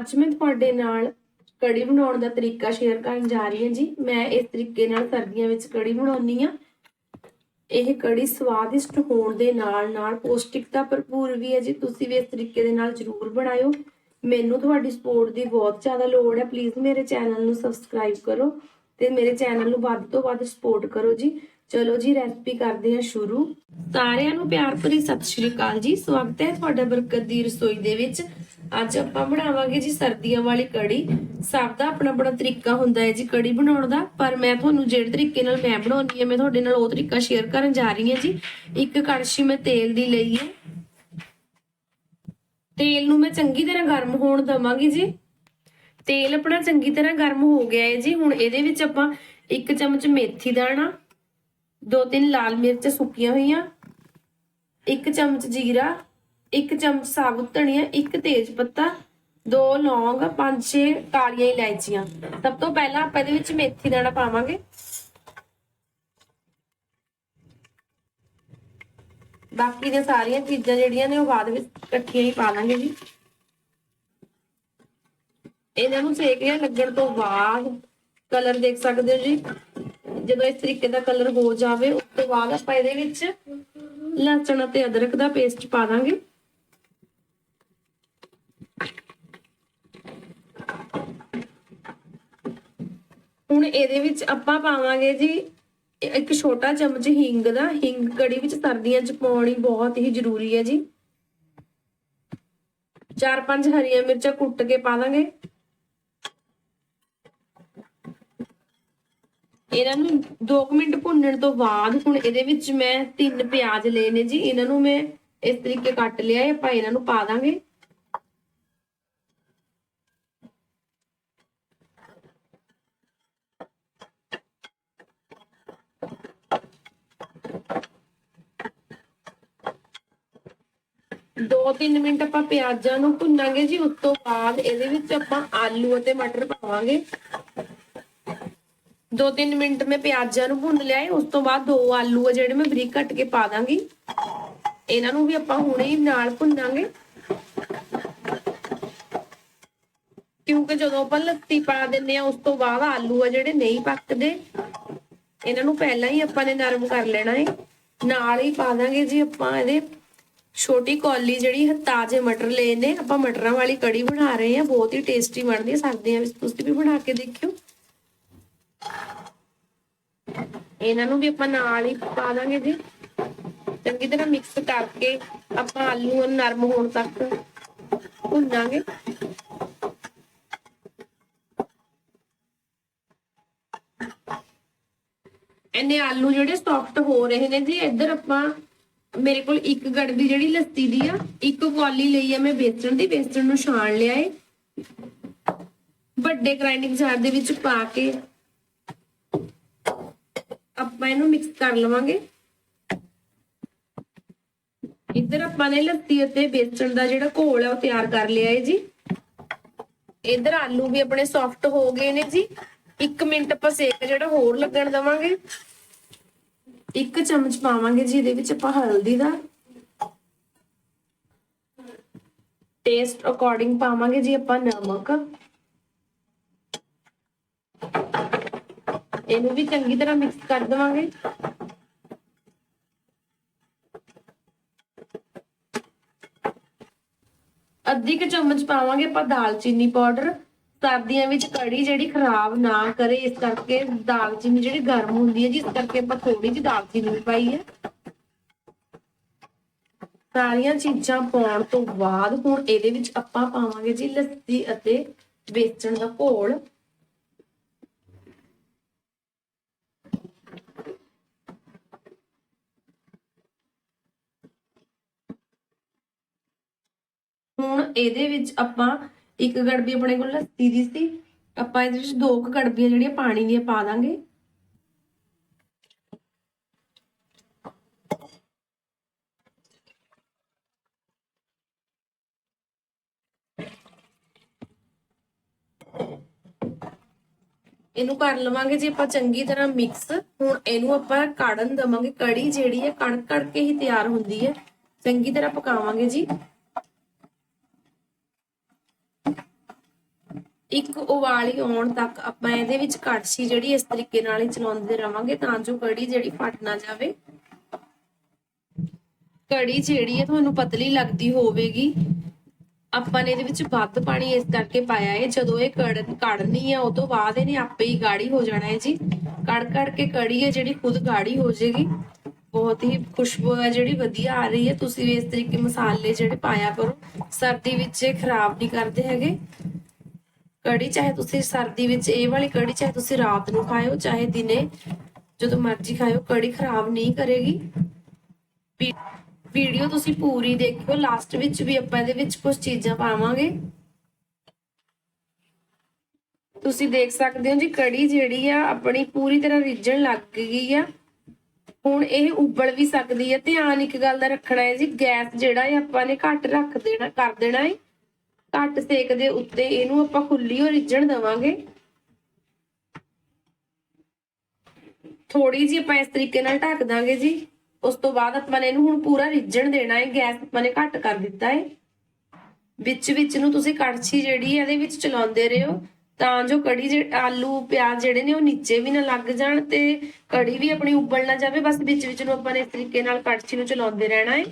ਅੱਜ ਮੈਂ ਤੁਹਾਡੇ ਨਾਲ ਕੜੀ ਬਣਾਉਣ ਦਾ ਤਰੀਕਾ ਸ਼ੇਅਰ ਕਰਨ ਜਾ ਰਹੀ ਹਾਂ ਜੀ। ਮੈਂ ਇਸ ਤਰੀਕੇ ਨਾਲ ਸਰਦੀਆਂ ਵਿੱਚ ਕੜੀ ਬਣਾਉਣੀ ਆ ਇਹ ਕੜੀ ਸਵਾਦਿਸ਼ਟ ਹੋਣ ਦੇ ਨਾਲ ਨਾਲ ਪੌਸ਼ਟਿਕਤਾ ਭਰਪੂਰ ਵੀ ਹੈ ਜੀ। ਤੁਸੀਂ ਵੀ ਇਸ ਤਰੀਕੇ ਦੇ ਨਾਲ ਜਰੂਰ ਬਣਾਇਓ। ਮੈਨੂੰ ਤੁਹਾਡੀ ਸਪੋਰਟ ਦੀ ਬਹੁਤ ਜ਼ਿਆਦਾ ਲੋੜ ਹੈ। ਪਲੀਜ਼ ਮੇਰੇ ਚੈਨਲ ਨੂੰ ਸਬਸਕ੍ਰਾਈਬ ਕਰੋ ਤੇ ਮੇਰੇ ਚੈਨਲ ਨੂੰ ਵੱਧ ਤੋਂ ਵੱਧ ਸਪੋਰਟ ਕਰੋ ਜੀ। ਚਲੋ ਜੀ ਰੈਸਪੀ ਕਰਦੇ ਹਾਂ ਸ਼ੁਰੂ। ਸਾਰਿਆਂ ਨੂੰ ਪਿਆਰ ਭਰੀ ਸਤਿ ਸ਼੍ਰੀ ਅਕਾਲ ਜੀ। ਸਵਾਗਤ ਹੈ ਤੁਹਾਡਾ ਬਰਕਤ ਦੀ ਰਸੋਈ ਦੇ ਵਿੱਚ। ਅੱਜ ਆਪਾਂ ਬਣਾਵਾਂਗੇ ਜੀ ਸਰਦੀਆਂ ਵਾਲੀ ਕੜੀ। ਸਭ ਦਾ ਆਪਣਾ ਆਪਣਾ ਤਰੀਕਾ ਹੁੰਦਾ ਹੈ ਜੀ ਕੜੀ ਬਣਾਉਣ ਦਾ। ਪਰ ਮੈਂ ਤੁਹਾਨੂੰ ਜਿਹੜੇ ਤਰੀਕੇ ਨਾਲ ਮੈਂ ਬਣਾਉਣੀ ਹੈ, ਮੈਂ ਤੁਹਾਡੇ ਨਾਲ ਉਹ ਤਰੀਕਾ ਸ਼ੇਅਰ ਕਰਨ ਜਾ ਰਹੀ ਹਾਂ ਜੀ। ਇੱਕ ਕੜਛੀ ਮੈਂ ਤੇਲ ਦੀ ਲਈ ਹੈ। ਤੇਲ ਨੂੰ ਮੈਂ ਚੰਗੀ ਤਰ੍ਹਾਂ ਗਰਮ ਹੋਣ ਦਵਾਂਗੀ ਜੀ। ਤੇਲ ਆਪਣਾ ਚੰਗੀ ਤਰ੍ਹਾਂ ਗਰਮ ਹੋ ਗਿਆ ਹੈ ਜੀ। ਹੁਣ ਇਹਦੇ ਵਿੱਚ ਆਪਾਂ ਇੱਕ ਚਮਚ ਮੇਥੀ ਦਾਣਾ, ਦੋ ਤਿੰਨ ਲਾਲ ਮਿਰਚ ਸੁੱਕੀਆਂ ਹੋਈਆਂ, ਇੱਕ ਚਮਚ ਜੀਰਾ ਇੱਕ ਚਮਚ ਸਾਬੁਤ ਧਨੀਆ, ਇੱਕ ਤੇਜ ਪੱਤਾ, ਦੋ ਲੌਂਗ, ਪੰਜ ਛੇ ਕਾਲੀਆਂ ਇਲਾਇਚੀਆਂ। ਸਭ ਤੋਂ ਪਹਿਲਾਂ ਆਪਾਂ ਇਹਦੇ ਵਿੱਚ ਮੇਥੀ ਦਾਣਾ ਪਾਵਾਂਗੇ। ਬਾਕੀ ਦੀਆਂ ਸਾਰੀਆਂ ਚੀਜ਼ਾਂ ਜਿਹੜੀਆਂ ਨੇ ਉਹ ਬਾਅਦ ਵਿੱਚ ਇਕੱਠੀਆਂ ਹੀ ਪਾ ਲਾਂਗੇ ਜੀ। ਇਹਨਾਂ ਨੂੰ ਸੇਕ ਲੱਗਣ ਤੋਂ ਬਾਅਦ ਕਲਰ ਦੇਖ ਸਕਦੇ ਹੋ ਜੀ। ਜਦੋਂ ਇਸ ਤਰੀਕੇ ਦਾ ਕਲਰ ਹੋ ਜਾਵੇ, ਉਸ ਤੋਂ ਬਾਅਦ ਆਪਾਂ ਇਹਦੇ ਵਿੱਚ ਲਸਣ ਅਤੇ ਅਦਰਕ ਦਾ ਪੇਸਟ ਪਾ ਦਾਂਗੇ। ਹੁਣ ਇਹਦੇ ਵਿੱਚ ਆਪਾਂ ਪਾਵਾਂਗੇ ਜੀ, ਇੱਕ ਛੋਟਾ ਚਮਚ ਹਿੰਗ ਦਾ, ਹਿੰਗ ਕੜੀ ਵਿੱਚ ਸਰਦੀਆਂ 'ਚ ਪਾਉਣੀ ਬਹੁਤ ਹੀ ਜ਼ਰੂਰੀ ਹੈ ਜੀ। ਚਾਰ ਪੰਜ ਹਰੀਆਂ ਮਿਰਚਾਂ ਕੁੱਟ ਕੇ ਪਾ ਦਾਂਗੇ। ਇਹਨਾਂ ਨੂੰ 2 ਮਿੰਟ ਭੁੰਨਣ ਤੋਂ ਬਾਅਦ ਹੁਣ ਇਹਦੇ ਵਿੱਚ ਮੈਂ ਤਿੰਨ ਪਿਆਜ਼ ਲਏ ਨੇ ਜੀ। ਇਹਨਾਂ ਨੂੰ ਮੈਂ ਇਸ ਤਰੀਕੇ ਕੱਟ ਲਿਆ ਹੈ, ਆਪਾਂ ਇਹਨਾਂ ਨੂੰ ਪਾ ਦਾਂਗੇ। ਦੋ ਤਿੰਨ ਮਿੰਟ ਆਪਾਂ ਪਿਆਜ਼ਾਂ ਨੂੰ ਭੁੰਨਾਂਗੇ ਜੀ, ਉਸ ਤੋਂ ਬਾਅਦ ਇਹਦੇ ਵਿੱਚ ਆਪਾਂ ਆਲੂ ਅਤੇ ਮਟਰ ਪਾਵਾਂਗੇ। ਦੋ ਤਿੰਨ ਮਿੰਟ ਮੈਂ ਪਿਆਜ਼ਾਂ ਨੂੰ ਭੁੰਨ ਲਿਆ ਉਸ ਤੋਂ ਬਾਅਦ ਦੋ ਆਲੂ ਆ ਜਿਹੜੇ ਮੈਂ ਬਰੀਕ ਕੱਟ ਕੇ ਪਾ ਦਾਂਗੀ। ਇਹਨਾਂ ਨੂੰ ਵੀ ਆਪਾਂ ਹੁਣੇ ਨਾਲ ਭੁੰਨਾਂਗੇ। ਕਿਉਂਕਿ ਜਦੋਂ ਆਪਾਂ ਲੱਤੀ ਪਾ ਦਿੰਨੇ ਆ, ਉਸ ਤੋਂ ਬਾਅਦ ਆਲੂ ਆ ਜਿਹੜੇ ਨਹੀਂ ਪੱਕਦੇ, ਇਹਨਾਂ ਨੂੰ ਪਹਿਲਾਂ ਹੀ ਆਪਾਂ ਨੇ ਨਰਮ ਕਰ ਲੈਣਾ ਹੈ ਨਾਲ ਹੀ ਪਾ ਦਾਂਗੇ ਜੀ ਆਪਾਂ ਇਹਦੇ ਛੋਟੀ ਕੌਲੀ ਜਿਹੜੀ ਤਾਜ਼ੇ ਮਟਰ ਲਏ ਨੇ। ਆਪਾਂ ਮਟਰਾਂ ਵਾਲੀ ਕੜੀ ਬਣਾ ਰਹੇ ਹਾਂ। ਬਹੁਤ ਹੀ ਟੇਸਟੀ ਬਣਦੀ ਹੈ। ਸਰਦੀਆਂ ਵਿੱਚ ਤੁਸੀਂ ਵੀ ਬਣਾ ਕੇ ਦੇਖਿਓ। ਇਹਨਾਂ ਨੂੰ ਵੀ ਆਪਾਂ ਨਾਲ ਹੀ ਪਾ ਦਾਂਗੇ ਜੀ। ਚੰਗੀ ਤਰ੍ਹਾਂ ਮਿਕਸ ਕਰਕੇ ਆਪਾਂ ਆਲੂ ਨੂੰ ਨਰਮ ਹੋਣ ਤੱਕ ਭੁੰਨਾਂਗੇ। ਇਹਨੇ ਆਲੂ ਜਿਹੜੇ ਸੌਫਟ ਹੋ ਰਹੇ ਨੇ ਜੀ, ਇੱਧਰ ਆਪਾਂ ਮੇਰੇ ਕੋਲ ਇੱਕ ਗੜਬੀ ਜਿਹੜੀ ਲੱਸੀ ਦੀ ਆ, ਇੱਕ ਕੌਲੀ ਲਈ ਆ ਮੈਂ ਵੇਚਣ ਦੀ ਵੇਚਣ ਨੂੰ ਛਾਣ ਲਿਆ ਏ। ਵੱਡੇ ਗ੍ਰਾਈਂਡਿੰਗ ਜਾਰ ਦੇ ਵਿੱਚ ਪਾ ਕੇ ਆਪਾਂ ਇਹਨੂੰ ਮਿਕਸ ਕਰ ਲਵਾਂਗੇ। ਇੱਧਰ ਆਪਾਂ ਨੇ ਲੱਸੀ ਅਤੇ ਬੇਸਣ ਦਾ ਜਿਹੜਾ ਘੋਲ ਹੈ ਉਹ ਤਿਆਰ ਕਰ ਲਿਆ ਹੈ ਜੀ। ਇੱਧਰ ਆਲੂ ਵੀ ਆਪਣੇ ਸੌਫਟ ਹੋ ਗਏ ਨੇ ਜੀ। 1 ਮਿੰਟ ਆਪਾਂ ਸੇਕ ਜਿਹੜਾ ਹੋਰ ਲੱਗਣ ਦਵਾਂਗੇ। ਇੱਕ ਚਮਚ ਪਾਵਾਂਗੇ ਜੀ ਇਹਦੇ ਵਿੱਚ ਆਪਾਂ ਹਲਦੀ ਦਾ ਟੇਸਟ ਅਕੋਰਡਿੰਗ ਪਾਵਾਂਗੇ ਜੀ ਆਪਾਂ ਨਮਕ। ਇਹਨੂੰ ਵੀ ਚੰਗੀ ਤਰ੍ਹਾਂ ਮਿਕਸ ਕਰ ਦਵਾਂਗੇ। ਅੱਧੀ ਕੁ ਚਮਚ ਪਾਵਾਂਗੇ ਆਪਾਂ ਦਾਲਚੀਨੀ ਪਾਊਡਰ। ਸਰਦੀਆਂ ਵਿੱਚ ਕੜੀ ਜਿਹੜੀ ਖਰਾਬ ਨਾ ਕਰੇ, ਇਸ ਕਰਕੇ ਦਾਲਚੀਨੀ ਜਿਹੜੀ ਗਰਮ ਹੁੰਦੀ ਹੈ ਜੀ, ਇਸ ਕਰਕੇ ਆਪਾਂ ਥੋੜੀ ਜਿਹੀ ਦਾਲਚੀਨੀ ਵੀ ਪਾਈ ਹੈ। ਸਾਰੀਆਂ ਚੀਜ਼ਾਂ ਪਾਉਣ ਤੋਂ ਬਾਅਦ ਹੁਣ ਇਹਦੇ ਵਿੱਚ ਆਪਾਂ ਪਾਵਾਂਗੇ ਜੀ ਲੱਸੀ ਅਤੇ ਵੇਚਣ ਦਾ ਘੋਲ। ਹੁਣ ਇਹਦੇ ਵਿੱਚ ਆਪਾਂ ਇੱਕ ਗੜਬੀ ਆਪਣੇ ਕੋਲ ਲੱਸੀ ਦੀ ਸੀ। ਆਪਾਂ ਇਹਦੇ ਵਿੱਚ ਦੋ ਕੁ ਗੜਬੀਆਂ ਜਿਹੜੀਆਂ ਪਾਣੀ ਦੀਆਂ ਪਾ ਦਾਂਗੇ। ਇਹਨੂੰ ਕਰ ਲਵਾਂਗੇ ਜੀ ਆਪਾਂ ਚੰਗੀ ਤਰ੍ਹਾਂ ਮਿਕਸ ਹੁਣ ਇਹਨੂੰ ਆਪਾਂ ਕਾੜਨ ਦਵਾਂਗੇ। ਕੜੀ ਜਿਹੜੀ ਹੈ ਕੜ ਕੜ ਕੇ ਹੀ ਤਿਆਰ ਹੁੰਦੀ ਹੈ। ਚੰਗੀ ਤਰ੍ਹਾਂ ਪਕਾਵਾਂਗੇ ਜੀ। ਇੱਕ ਉਬਾਲੀ ਆਉਣ ਤੱਕ ਆਪਾਂ ਇਹਦੇ ਵਿੱਚ ਕੜਛੀ ਜਿਹੜੀ ਇਸ ਤਰੀਕੇ ਨਾਲ ਹੀ ਚਲਾਉਂਦੇ ਰਵਾਂਗੇ, ਤਾਂ ਜੋ ਕੜੀ ਜਿਹੜੀ ਫਟ ਨਾ ਜਾਵੇ। ਕੜੀ ਜਿਹੜੀ ਹੈ ਤੁਹਾਨੂੰ ਪਤਲੀ ਲੱਗਦੀ ਹੋਵੇਗੀ। ਆਪਾਂ ਨੇ ਇਹਦੇ ਵਿੱਚ ਵੱਧ ਪਾਣੀ ਇਸ ਕਰਕੇ ਪਾਇਆ ਹੈ। ਜਦੋਂ ਇਹ ਕੜ ਕੜਨੀ ਹੈ ਉਹ ਤੋਂ ਬਾਅਦ ਇਹਨੇ ਆਪੇ ਹੀ ਗਾੜੀ ਹੋ ਜਾਣਾ ਹੈ ਜੀ। ਕੜ ਕੜ ਕੇ ਕੜੀ ਹੈ ਜਿਹੜੀ ਖੁਦ ਗਾੜੀ ਹੋ ਜਾਏਗੀ। ਬਹੁਤ ਹੀ ਖੁਸ਼ਬੂ ਹੈ, ਜਿਹੜੀ ਵਧੀਆ ਆ ਰਹੀ ਹੈ। ਤੁਸੀਂ ਵੀ ਇਸ ਤਰੀਕੇ ਮਸਾਲੇ ਜਿਹੜੇ ਪਾਇਆ ਕਰੋ। ਸਰਦੀ ਵਿੱਚ ਇਹ ਖਰਾਬ ਨਹੀਂ ਕਰਦੇ ਹੈਗੇ। ਕੜੀ, ਚਾਹੇ ਤੁਸੀਂ ਸਰਦੀ ਵਿੱਚ ਇਹ ਵਾਲੀ ਕੜੀ, ਚਾਹੇ ਤੁਸੀਂ ਰਾਤ ਨੂੰ ਖਾਇਓ, ਚਾਹੇ ਦਿਨੇ ਜਦੋਂ ਮਰਜ਼ੀ ਖਾਇਓ, ਕੜੀ ਖਰਾਬ ਨਹੀਂ ਕਰੇਗੀ। ਵੀਡੀਓ ਤੁਸੀਂ ਪੂਰੀ ਦੇਖਿਓ ਲਾਸਟ ਵਿੱਚ ਵੀ ਆਪਾਂ ਇਹਦੇ ਵਿੱਚ ਕੁਝ ਚੀਜ਼ਾਂ ਪਾਵਾਂਗੇ। ਤੁਸੀਂ ਦੇਖ ਸਕਦੇ ਹੋ ਜੀ, ਕੜੀ ਜਿਹੜੀ ਆ, ਆਪਣੀ ਪੂਰੀ ਤਰ੍ਹਾਂ ਰਿੱਝਣ ਲੱਗ ਗਈ ਆ। ਹੁਣ ਇਹ ਉਬਲ ਵੀ ਸਕਦੀ ਹੈ ਧਿਆਨ ਇੱਕ ਗੱਲ ਦਾ ਰੱਖਣਾ ਹੈ ਜੀ, ਗੈਸ ਜਿਹੜਾ ਹੈ ਆਪਾਂ ਨੇ ਘੱਟ ਰੱਖ ਦੇਣਾ ਕਰ ਦੇਣਾ ਹੈ ਘੱਟ ਸੇਕ ਦੇ ਉੱਤੇ ਇਹਨੂੰ ਆਪਾਂ ਖੁੱਲੀ ਹੋ ਰਿੱਝਣ ਦੇਵਾਂਗੇ। ਥੋੜੀ ਜਿਹੀ ਆਪਾਂ ਇਸ ਤਰੀਕੇ ਨਾਲ ਢੱਕ ਦਾਂਗੇ ਜੀ। ਉਸ ਤੋਂ ਬਾਅਦ ਆਪਾਂ ਨੇ ਇਹਨੂੰ ਹੁਣ ਪੂਰਾ ਰਿੱਝਣ ਦੇਣਾ ਹੈ। ਗੈਸ ਆਪਾਂ ਨੇ ਘੱਟ ਕਰ ਦਿੱਤਾ ਹੈ। ਵਿੱਚ ਵਿੱਚ ਨੂੰ ਤੁਸੀਂ ਕੜਛੀ ਜਿਹੜੀ ਹੈ ਇਹਦੇ ਵਿੱਚ ਚਲਾਉਂਦੇ ਰਹੋ। ਤਾਂ ਜੋ ਕੜੀ ਜਿਹੜੇ ਆਲੂ, ਪਿਆਜ਼ ਜਿਹੜੇ ਨੇ ਉਹ ਨੀਚੇ ਵੀ ਨਾ ਲੱਗ ਜਾਣ ਤੇ ਕੜੀ ਵੀ ਆਪਣੀ ਉਬਲ ਨਾ ਜਾਵੇ। ਬਸ ਵਿੱਚ ਵਿੱਚ ਨੂੰ ਆਪਾਂ ਨੇ ਇਸ ਤਰੀਕੇ ਨਾਲ ਕੜਛੀ ਨੂੰ ਚਲਾਉਂਦੇ ਰਹਿਣਾ ਹੈ।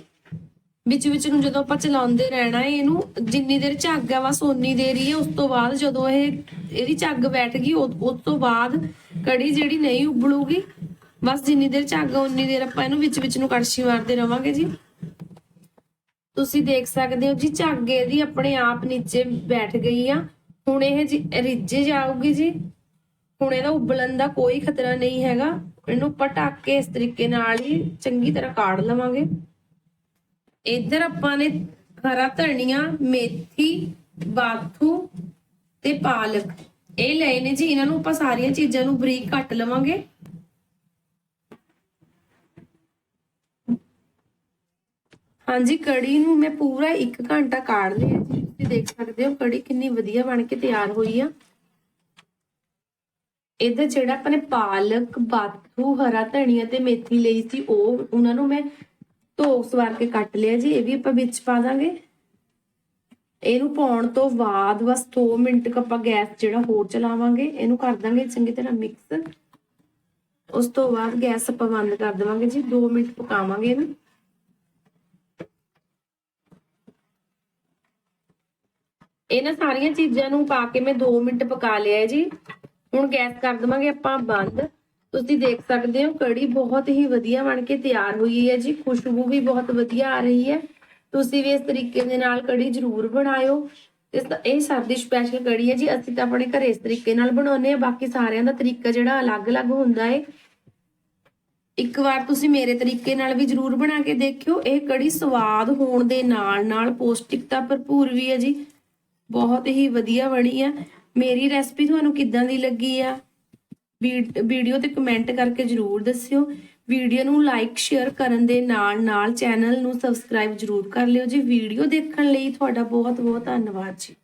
ਵਿੱਚ ਵਿੱਚ ਨੂੰ ਜਦੋਂ ਆਪਾਂ ਚਲਾਉਂਦੇ ਰਹਿਣਾ, ਇਹਨੂੰ ਜਿੰਨੀ ਦੇਰ ਝੱਗ ਆ, ਬਸ ਓਨੀ ਦੇਰ ਹੀ ਉਸ ਤੋਂ ਬਾਅਦ ਜਦੋਂ ਇਹ, ਇਹਦੀ ਝੱਗ ਬੈਠ ਗਈ ਉਸ ਤੋਂ ਬਾਅਦ ਕੜੀ ਜਿਹੜੀ ਨਹੀਂ ਉਬਲੂਗੀ, ਬਸ ਜਿੰਨੀ ਦੇਰ ਝੱਗ ਆ ਉਨੀ ਦੇਰ ਆਪਾਂ ਇਹਨੂੰ ਵਿੱਚ ਵਿੱਚ ਨੂੰ ਕੜਛੀ ਮਾਰਦੇ ਰਵਾਂਗੇ ਜੀ। ਤੁਸੀਂ ਦੇਖ ਸਕਦੇ ਹੋ ਜੀ, ਝੱਗ ਇਹਦੀ ਆਪਣੇ ਆਪ ਨੀਚੇ ਬੈਠ ਗਈ ਆ। ਹੁਣ ਇਹ ਜੀ ਜਾਊਗੀ ਜੀ। ਹੁਣ ਇਹਦਾ ਉਬਲਣ ਦਾ ਕੋਈ ਖਤਰਾ ਨਹੀਂ ਹੈਗਾ। ਇਹਨੂੰ ਆਪਾਂ ਢੱਕ ਕੇ ਇਸ ਤਰੀਕੇ ਨਾਲ ਹੀ ਚੰਗੀ ਤਰ੍ਹਾਂ ਕਾੜ ਲਵਾਂਗੇ। ਇੱਧਰ ਆਪਾਂ ਨੇ ਹਰਾ ਧਨੀਆ, ਮੇਥੀ ਬਾਥੂ ਤੇ ਪਾਲਕ। ਇਹ ਲਏ ਨੇ ਜੀ, ਇਹਨਾਂ ਨੂੰ ਆਪਾਂ ਸਾਰੀਆਂ ਚੀਜ਼ਾਂ ਨੂੰ ਬਰੀਕ ਕੱਟ ਲਵਾਂਗੇ। ਹਾਂਜੀ, ਕੜੀ ਨੂੰ ਮੈਂ ਪੂਰਾ 1 ਘੰਟਾ ਕਾੜ ਲਿਆ ਜੀ। ਤੁਸੀਂ ਦੇਖ ਸਕਦੇ ਹੋ, ਕੜੀ ਕਿੰਨੀ ਵਧੀਆ ਬਣ ਕੇ ਤਿਆਰ ਹੋਈ ਆ। ਇਹਦਾ ਜਿਹੜਾ ਆਪਾਂ ਨੇ ਪਾਲਕ ਬਾਥੂ ਹਰਾ ਧਨੀਆ ਤੇ ਮੇਥੀ ਲਈ ਸੀ, ਉਹ ਉਹਨਾਂ ਨੂੰ ਮੈਂ ਧੋ ਸਵਾਰ ਕੇ ਕੱਟ ਲਿਆ ਜੀ, ਇਹ ਵੀ ਆਪਾਂ ਵਿੱਚ ਪਾ ਦਾਂਗੇ। ਇਹਨੂੰ ਪਾਉਣ ਤੋਂ ਬਾਅਦ ਬਸ 2 ਮਿੰਟ ਕ ਆਪਾਂ ਗੈਸ ਜਿਹੜਾ ਹੋਰ ਚਲਾਵਾਂਗੇ, ਇਹਨੂੰ ਕਰ ਦਾਂਗੇ ਚੰਗੀ ਤਰ੍ਹਾਂ ਮਿਕਸ। ਉਸ ਤੋਂ ਬਾਅਦ ਗੈਸ ਆਪਾਂ ਬੰਦ ਕਰ ਦੇਵਾਂਗੇ ਜੀ 2 ਮਿੰਟ ਪਕਾਵਾਂਗੇ ਇਹਨੂੰ। ਇਹਨਾਂ ਸਾਰੀਆਂ ਚੀਜ਼ਾਂ ਨੂੰ ਪਾ ਕੇ ਮੈਂ 2 ਮਿੰਟ ਪਕਾ ਲਿਆ ਜੀ। ਹੁਣ ਗੈਸ ਕਰ ਦਵਾਂਗੇ ਆਪਾਂ ਬੰਦ। ਤੁਸੀਂ ਦੇਖ ਸਕਦੇ ਹੋ ਕੜੀ ਬਹੁਤ ਹੀ ਵਧੀਆ ਬਣ ਕੇ ਤਿਆਰ ਹੋਈ ਹੈ ਜੀ, ਖੁਸ਼ਬੂ ਵੀ ਬਹੁਤ ਵਧੀਆ ਆ ਰਹੀ ਹੈ। ਤੁਸੀਂ ਵੀ ਇਸ ਤਰੀਕੇ ਦੇ ਨਾਲ ਕੜੀ ਜ਼ਰੂਰ ਬਣਾਇਓ। ਇਸ ਇਹ ਸਰਦੀ ਸਪੈਸ਼ਲ ਕੜੀ ਹੈ ਜੀ, ਅਸੀਂ ਤਾਂ ਆਪਣੇ ਘਰੇ ਇਸ ਤਰੀਕੇ ਨਾਲ ਬਣਾਉਂਦੇ ਆ ਬਾਕੀ ਸਾਰਿਆਂ ਦਾ ਤਰੀਕਾ ਜਿਹੜਾ ਅਲੱਗ-ਅਲੱਗ ਹੁੰਦਾ ਹੈ। ਇੱਕ ਵਾਰ ਤੁਸੀਂ ਮੇਰੇ ਤਰੀਕੇ ਨਾਲ ਵੀ ਜਰੂਰ ਬਣਾ ਕੇ ਦੇਖਿਓ, ਇਹ ਕੜੀ ਸਵਾਦ ਹੋਣ ਦੇ ਨਾਲ ਨਾਲ ਪੌਸ਼ਟਿਕਤਾ ਭਰਪੂਰ ਵੀ ਹੈ ਜੀ। ਬਹੁਤ ਹੀ ਵਧੀਆ ਬਣੀ ਆ ਮੇਰੀ ਰੈਸਪੀ ਤੁਹਾਨੂੰ ਕਿੱਦਾਂ ਦੀ ਲੱਗੀ ਆ? ਵੀਡੀਓ ਤੇ ਕਮੈਂਟ ਕਰਕੇ ਜਰੂਰ ਦੱਸਿਓ। ਵੀਡੀਓ ਨੂੰ ਲਾਈਕ ਸ਼ੇਅਰ ਕਰਨ ਦੇ ਨਾਲ ਨਾਲ ਚੈਨਲ ਨੂੰ ਸਬਸਕ੍ਰਾਈਬ ਜਰੂਰ ਕਰ ਲਿਓ ਜੀ। ਵੀਡੀਓ ਦੇਖਣ ਲਈ ਤੁਹਾਡਾ ਬਹੁਤ ਬਹੁਤ ਧੰਨਵਾਦ ਜੀ।